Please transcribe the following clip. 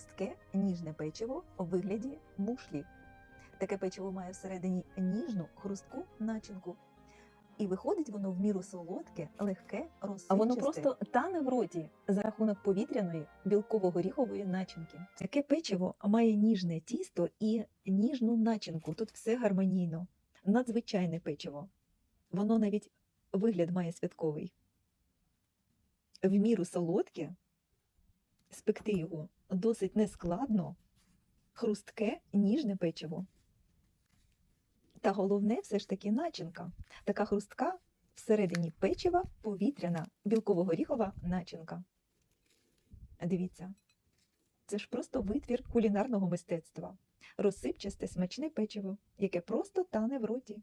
хрустке ніжне печиво у вигляді мушлі. Таке печиво має всередині ніжну хрустку начинку. І виходить воно в міру солодке, легке, розсипчасте. А воно просто тане в роті за рахунок повітряної білково-горіхової начинки. Таке печиво має ніжне тісто і ніжну начинку. Тут все гармонійно. Надзвичайне печиво. Воно навіть вигляд має святковий. В міру солодке, спекти його досить нескладно, хрустке, ніжне печиво. Та головне все ж таки начинка. Така хрустка всередині печива повітряна білково-горіхова начинка. Дивіться, це ж просто витвір кулінарного мистецтва. Розсипчасте смачне печиво, яке просто тане в роті.